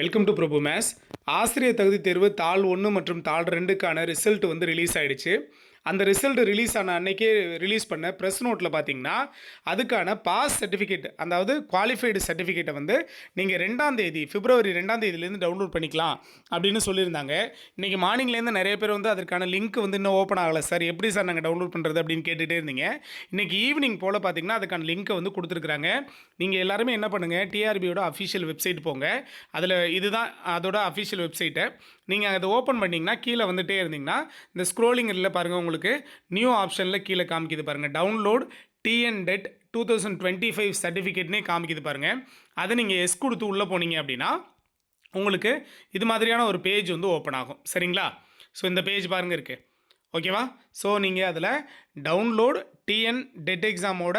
Welcome to Prabhu maze ஆசிரியர் தகுதி தேர்வு தாள் ஒன்று மற்றும் தாள் ரெண்டுக்கான ரிசல்ட் வந்து ரிலீஸ் ஆகிடுச்சு அந்த ரிசல்ட் ரிலீஸ் ஆன அன்னைக்கே ரிலீஸ் பண்ண ப்ரெஸ் நோட்டில் பார்த்தீங்கன்னா அதுக்கான பாஸ் சர்டிஃபிகேட் அதாவது குவாலிஃபைடு சர்டிஃபிகேட்டை வந்து நீங்கள் ரெண்டாம் தேதி பிப்ரவரி ரெண்டாம் தேதியிலேருந்து டவுன்லோட் பண்ணிக்கலாம் அப்படின்னு சொல்லியிருந்தாங்க. இன்றைக்கி மார்னிங்லேருந்து நிறைய பேர் வந்து அதற்கான லிங்க் வந்து இன்னும் ஓப்பன் ஆகலை. சார் எப்படி சார் நாங்கள் டவுன்லோட் பண்ணுறது அப்படின்னு கேட்டுகிட்டே இருந்தீங்க. இன்றைக்கி ஈவினிங் போல் பார்த்தீங்கன்னா அதுக்கான லிங்க்கை வந்து கொடுத்துருக்குறாங்க. நீங்கள் எல்லாருமே என்ன பண்ணுங்கள் டிஆர்பியோட அஃபிஷியல் வெப்சைட் போங்க. அதில் இதுதான் அதோட அஃபிஷியல் வெப்சைட்டை நீங்கள் அதை ஓப்பன் பண்ணிங்கன்னா கீழே வந்துட்டே இருந்தீங்கன்னா இந்த ஸ்க்ரோலிங் இல்லை பாருங்கள் உங்களுக்கு நியூ ஆப்ஷனில் கீழே காமிக்கிது பாருங்கள் download TN TET two thousand twenty five சர்டிஃபிகேட்னே காமிக்கிது பாருங்கள் அதை நீங்கள் எஸ் கொடுத்து உள்ளே போனீங்க அப்படின்னா உங்களுக்கு இது மாதிரியான ஒரு பேஜ் வந்து ஓப்பன் ஆகும். சரிங்களா? ஸோ இந்த பேஜ் பாருங்கள் இருக்குது ஓகேவா ஸோ நீங்கள் அதில் டவுன்லோட் டிஎன் டெட் எக்ஸாமோட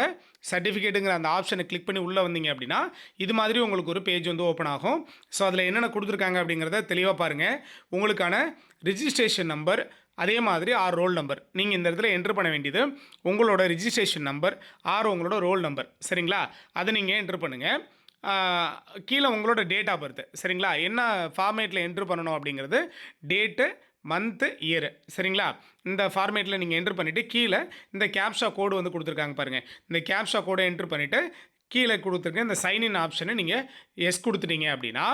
சர்டிஃபிகேட்டுங்கிற அந்த ஆப்ஷனை கிளிக் பண்ணி உள்ளே வந்தீங்க அப்படின்னா இது மாதிரி உங்களுக்கு ஒரு பேஜ் வந்து ஓப்பன் ஆகும். ஸோ அதில் என்னென்ன கொடுத்துருக்காங்க அப்படிங்கிறத தெளிவாக பாருங்கள் உங்களுக்கான ரிஜிஸ்ட்ரேஷன் நம்பர் அதே மாதிரி ஆர் ரோல் நம்பர் நீங்கள் இந்த இடத்துல என்ட்ரு பண்ண வேண்டியது உங்களோட ரிஜிஸ்ட்ரேஷன் நம்பர் ஆர் உங்களோட ரோல் நம்பர் சரிங்களா? அதை நீங்கள் என்ட்ரு பண்ணுங்கள் கீழே உங்களோட டேட் ஆஃப் பர்த் சரிங்களா? என்ன ஃபார்மேட்டில் என்ட்ரு பண்ணணும் அப்படிங்கிறது டேட்டு மந்த்து இயரு சரிங்களா? இந்த ஃபார்மேட்டில் நீங்கள் என்ட்ரு பண்ணிவிட்டு கீழே இந்த கேப்ஷா கோடு வந்து கொடுத்துருக்காங்க பாருங்கள் இந்த கேப்ஷா கோடை என்ட்ரு பண்ணிவிட்டு கீழே கொடுத்துருக்க இந்த சைன்இன் ஆப்ஷனை நீங்கள் எஸ் கொடுத்துட்டீங்க அப்படின்னா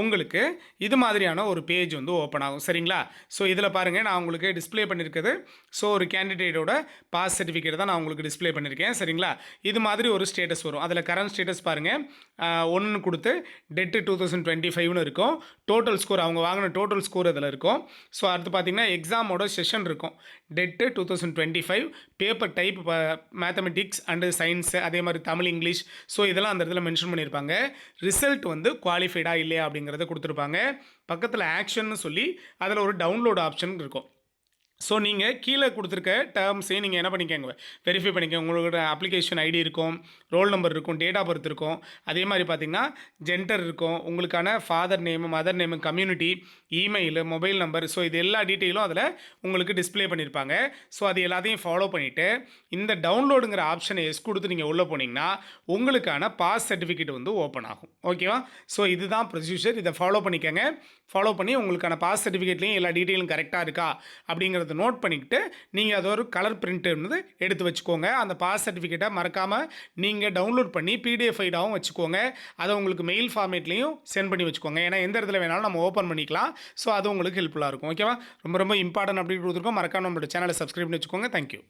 உங்களுக்கு இது மாதிரியான ஒரு பேஜ் வந்து ஓப்பன் ஆகும். சரிங்களா? ஸோ இதில் பாருங்கள் நான் உங்களுக்கு டிஸ்பிளே பண்ணியிருக்கிறது ஸோ ஒரு கேண்டிடேட்டோட பாஸ் சர்டிஃபிகேட் தான் நான் உங்களுக்கு டிஸ்ப்ளே பண்ணியிருக்கேன் சரிங்களா? இது மாதிரி ஒரு ஸ்டேட்டஸ் வரும். அதில் கரண்ட் ஸ்டேட்டஸ் பாருங்கள் ஒன்று கொடுத்து டெட்டு டூ தௌசண்ட் டுவெண்ட்டி ஃபைவ்னு இருக்கும். டோட்டல் ஸ்கோர் அவங்க வாங்கின டோட்டல் ஸ்கோர் அதில் இருக்கும். ஸோ அடுத்து பார்த்தீங்கன்னா எக்ஸாமோட செஷன் இருக்கும். TET two thousand twenty five paper type mathematics and science அதே மாதிரி தமிழ் இங்கிலீஷ் ஸோ இதெல்லாம் அந்த இடத்துல மென்ஷன் பண்ணியிருப்பாங்க ரிசல்ட் வந்து குவாலிஃபைடா இல்லையா அப்படிங்கிறத கொடுத்துருப்பாங்க. பக்கத்தில் ஆக்ஷன்னு சொல்லி அதில் ஒரு டவுன்லோட் ஆப்ஷன் இருக்கும். ஸோ நீங்கள் கீழே கொடுத்துருக்க டேர்ம்ஸையும் நீங்கள் என்ன பண்ணிக்கோங்க? வெரிஃபை பண்ணிக்கோங்க. உங்களோட அப்ளிகேஷன் ஐடி இருக்கும் ரோல் நம்பர் இருக்கும் டேட் ஆஃப் பர்த் இருக்கும். அதே மாதிரி பார்த்தீங்கன்னா ஜென்டர் இருக்கும் உங்களுக்கான father name mother name community email mobile number so இது எல்லா டீட்டெயிலும் அதில் உங்களுக்கு டிஸ்ப்ளே பண்ணியிருப்பாங்க ஸோ அது எல்லாத்தையும் ஃபாலோ பண்ணிவிட்டு இந்த டவுன்லோடுங்கிற ஆப்ஷனை எஸ் கொடுத்து நீங்கள் உள்ளே போனீங்கன்னா உங்களுக்கான பாஸ் சர்டிஃபிகேட் வந்து ஓப்பன் ஆகும். ஓகேவா ஸோ இதுதான் ப்ரொசீஜர் இதை ஃபாலோ பண்ணிக்கோங்க. ஃபாலோ பண்ணி உங்களுக்கான பாஸ் சர்டிஃபிகேட்லேயும் எல்லா டீட்டெயிலும் கரெக்டாக இருக்கா? அப்படிங்கிறத நோட் பண்ணிக்கிட்டு நீங்கள் அதை ஒரு கலர் பிரிண்ட் எடுத்து வச்சுக்கோங்க. அந்த பாஸ் சர்டிஃபிகேட்டை மறக்காமல் நீங்கள் டவுன்லோட் பண்ணி பிடிஎஃப் ஃபைடாகவும் வச்சுக்கோங்க. அதை உங்களுக்கு மெயில் ஃபார்மேட்லேயும் சென்ட் பண்ணி வச்சுக்கோங்க. ஏன்னா எந்த இடத்துல வேணாலும் நம்ம ஓப்பன் பண்ணிக்கலாம். ஸோ அது உங்களுக்கு ஹெல்ப்ஃபுல்லாக இருக்கும். ஓகேவா ரொம்ப ரொம்ப இம்பார்ட்டன்ட் அப்படி கொடுத்துருக்கோம். மறக்காம நம்மளோட சேனலை சப்ஸ்கிரைப் பண்ணி வச்சுக்கோங்க தேங்க்யூ